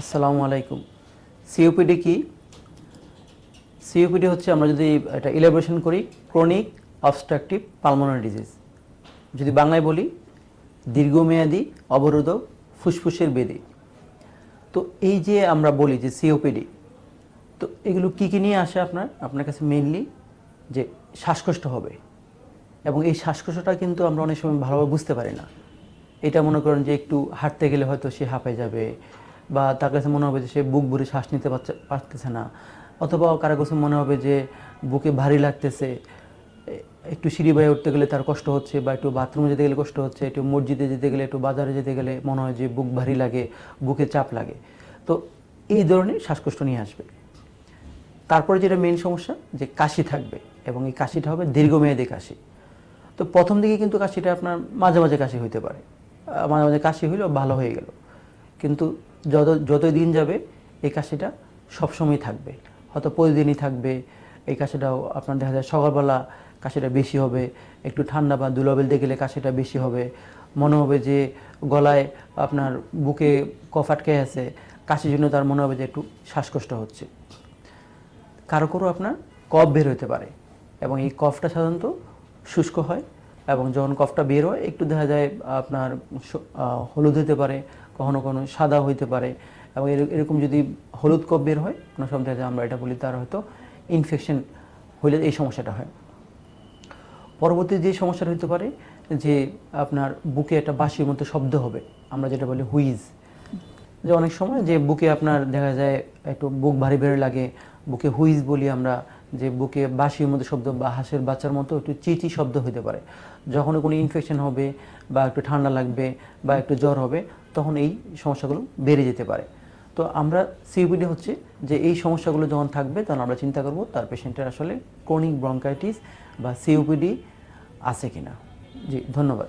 আসসালামু আলাইকুম। সিওপিডি কি? সিওপিডি হচ্ছে আমরা যদি এটা ইলাবোরেশন করি ক্রনিক অবস্ট্রাকটিভ পালমোনারি ডিজিজ যদি বাংলায় বলি, দীর্ঘমেয়াদী অবরোধ ফুসফুসের বেদি। তো এই যে আমরা বলি যে সিওপিডি তো এগুলো কী কী নিয়ে আসে আপনার? আপনার কাছে মেইনলি যে শ্বাসকষ্ট হবে। এবং এই শ্বাসকষ্টটা কিন্তু আমরা অনেক সময় ভালোভাবে বুঝতে পারি না। এটা মনে করেন যে একটু হাঁটতে গেলে হয়তো সে হাঁপায় যাবে বা তার কাছে মনে হবে যে সে বুক ভরে শ্বাস নিতে পারছে, পারতেছে না। অথবা কারও কাছে মনে হবে যে বুকে ভারী লাগতেছে, একটু সিঁড়ি বাইয়ে উঠতে গেলে তার কষ্ট হচ্ছে বা একটু বাথরুমে যেতে গেলে কষ্ট হচ্ছে, একটু মসজিদে যেতে গেলে, একটু বাজারে যেতে গেলে মনে হয় যে বুক ভারী লাগে, বুকে চাপ লাগে। তো এই ধরনের শ্বাসকষ্ট নিয়ে আসবে। তারপরে যেটা মেন সমস্যা, যে কাশি থাকবে এবং এই কাশিটা হবে দীর্ঘমেয়াদী কাশি। তো প্রথম দিকে কিন্তু কাশিটা আপনার মাঝে মাঝে কাশি হইতে পারে। মাঝে মাঝে কাশি হইলেও ভালো হয়ে গেল। কিন্তু যত, যতই দিন যাবে, এই কাশিটা সবসময় থাকবে। হয়তো প্রতিদিনই থাকবে, এই কাশিটাও আপনার দেখা যায় সকালবেলা কাশিটা বেশি হবে, একটু ঠান্ডা বা দুলাবেল দিয়ে গেলে কাশিটা বেশি হবে। মনে হবে যে গলায় আপনার বুকে কফ আটকে আছে, কাশির জন্য তার মনে হবে যে একটু শ্বাসকষ্ট হচ্ছে। কারও কারও আপনার কফ বের হতে পারে এবং এই কফটা সাধারণত শুষ্ক হয় এবং যখন কফটা বের হয়, একটু দেখা যায় আপনার হলুদ হতে পারে, কখনো কখনো সাদা হইতে পারে এবং এরকম যদি হলুদ কফ বের হয়, কোনো সময় দেখা যায় আমরা এটা বলি তার হয়তো ইনফেকশন হইলে এই সমস্যাটা হয়। পরবর্তী যে সমস্যাটা হতে পারে, যে আপনার বুকে একটা বাঁশির মতো শব্দ হবে, আমরা যেটা বলি হুইজ। যে অনেক সময় যে বুকে আপনার দেখা যায় একটু বুক ভারী ভারী লাগে বুকে হুইজ বলি আমরা, যে বুকে বাঁশির মতো শব্দ বা হাঁসের বাচ্চার মতো একটু চিচি শব্দ হতে পারে। যখন কোনো ইনফেকশন হবে বা একটু ঠান্ডা লাগবে বা একটু জ্বর হবে, তখন এই সমস্যাগুলো বেড়ে যেতে পারে। তো আমরা সিওপিডি হচ্ছে যে এই সমস্যাগুলো যখন থাকবে, তখন আমরা চিন্তা করব তার পেশেন্টের আসলে ক্রনিক ব্রঙ্কাইটিস বা সিওপিডি আছে কিনা। জি, ধন্যবাদ।